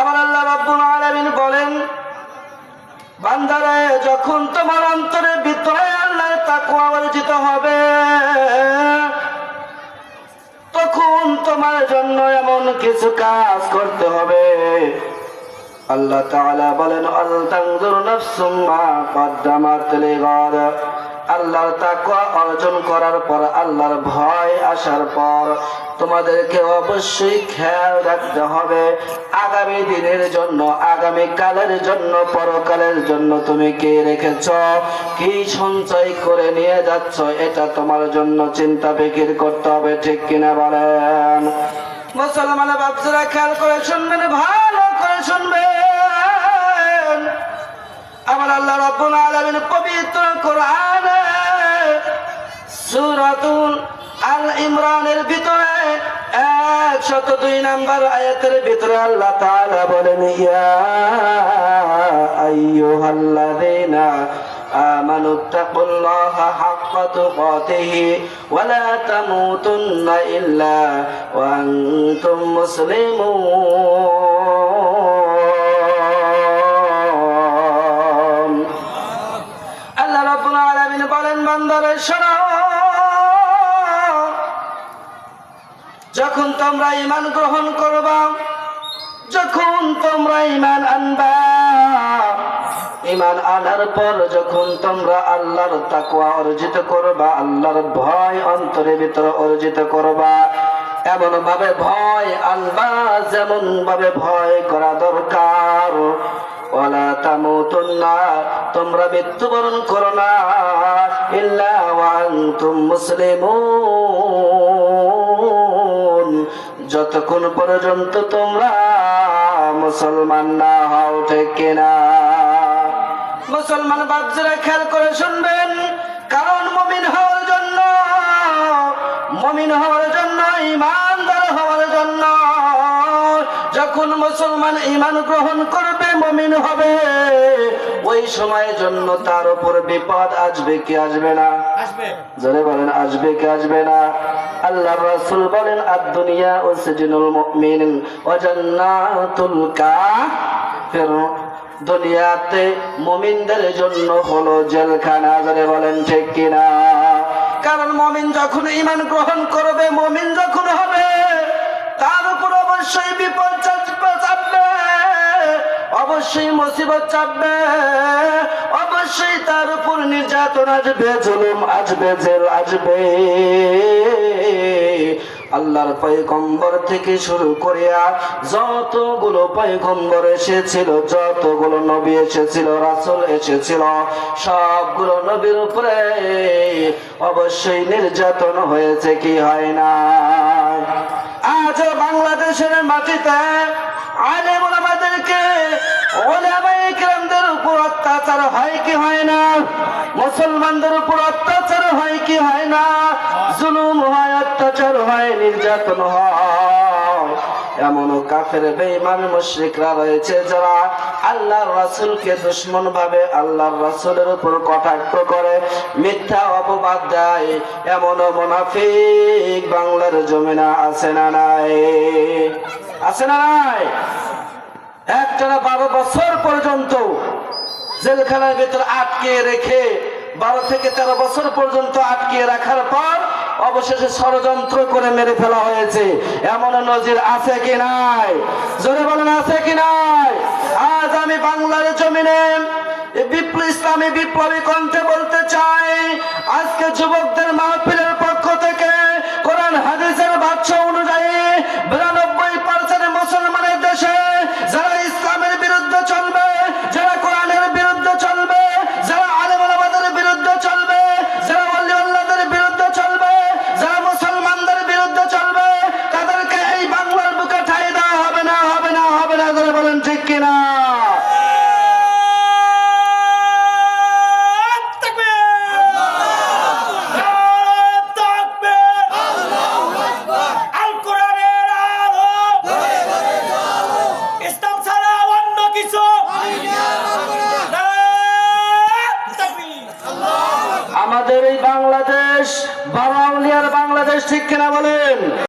আমার আল্লাহ রাব্বুল আলামিন বলেন, বান্দারে, যখন তোমার অন্তরে ভিতরে আল্লাহ তাকওয়া অর্জিত হবে, তখন তোমার জন্য এমন কিছু কাজ করতে হবে। আল্লাহ তাআলা বলেন আল তানজুর নাফসুম মা কদ্দামাত লিগাদ। আল্লাহর তাকওয়া অর্জন করার পর আল্লাহর ভয় আসার পর তোমাদেরকে অবশ্যই খেয়াল রাখতে হবে। আগামী দিনের জন্য, আগামী কালের জন্য, পরকালের জন্য তুমি কি রেখেছ? কি সঞ্চয় করে নিয়ে যাচ্ছ? এটা তোমার জন্য চিন্তা ফিকির করতে হবে, ঠিক কিনা বলেন? মুসলমান বাচ্চারা খেয়াল করে শুনবেন, ভালো করে শুনবেন। আলমিন পবিত্র কোরআন সুরাতুল আল ইমরানের ভিতরে একশত দুই নাম্বার আয়াতের ভিতরে আল্লাহ তাআলা বলেন, ইয়া আইয়ুহাল্লাযীনা আমানু তাকুল্লাহা হাক্কা তুকাতিহি ওয়া লা তামুতুন্না ইল্লা ওয়া আনতুম মুসলিমুন। যখন তোমরা ইমান গ্রহণ করবা, যখন তোমরা ইমান আনবা, ঈমান আনার পর যখন তোমরা আল্লাহর তাকুয়া অর্জিত করবা, আল্লাহর ভয় অন্তরের ভিতরে অর্জিত করবা এমন ভাবে ভয় আনবা যেমন ভাবে ভয় করা দরকার। তোমরা মৃত্যুবরণ করো না। ইল্লা মুসলিমুন। যতক্ষণ পর্যন্ত তোমরা মুসলমান না হও ঠিক কিনা? মুসলমান বাচ্চারা খেয়াল করে শুনবেন কারণ মমিন হওয়ার জন্য মমিন হওয়ার জন্য ইমানদার হওয়ার জন্য যখন মুসলমান ইমান গ্রহণ করবে মমিন হবে ওই সময়ের জন্য তার উপর বিপদ আসবে কি আসবে না? আসবে। জোরে বলেন আসবে কি আসবে না? আল্লাহ রাসূল বলেন আদ দুনিয়া ও সিজনুল মুমিন ওয়া জান্নাতুল কাফির। দুনিয়াতে মুমিনদের জন্য হলো জেলখানা, জোরে বলেন ঠিক কিনা? কারণ মুমিন যখন ঈমান গ্রহণ করবে, মুমিন যখন হবে, তার উপর অবশ্যই বিপদ চাপবে। অবশ্যই মুসিবত চাপবে, অবশ্যই তার উপর নির্যাতন আসবে, জুলুম আসবে, জেল আসবে। আল্লাহর পয়গম্বর থেকে শুরু করিয়া যতগুলো পয়গম্বর এসেছিল, যতগুলো নবী এসেছিল, রাসূল এসেছিল, সবগুলো নবীর উপরে অবশ্যই নির্যাতন হয়েছে, কি হয় না? আজ বাংলাদেশের মাটিতে আলেম অত্যাচার হয় কি হয় না? মুসলমানদের উপর অত্যাচার হয় কি হয় না? জুলুম হয়, অত্যাচার হয়, নির্যাতন হয়। এমনও কাফের, বেঈমান, মুশরিকরা রয়েছে যারা আল্লাহর রাসূলকে দুশমন ভাবে আল্লাহর রাসূলের উপর কটাক্ষ করে, মিথ্যা অপবাদ দেয়। এমনও মুনাফিক বাংলার জমিনা আছে না নাই? আছে না নাই? একটানা বারো বছর পর্যন্ত জেলখানার ভিতর আটকে রেখে বারো থেকে তেরো বছর পর্যন্ত আটকে রাখার পর অবশেষে ষড়যন্ত্র করে মেরে ফেলা হয়েছে। এমন নজির আছে কি নাই? জোরে বলেন, আছে কি নাই? আজ আমি বাংলার জমিনে বিপ্লব ইসলামী বিপ্লবী কণ্ঠে বলতে চাই, আজকে যুবকদের মাহফিল ঠিক কিনা বলেন?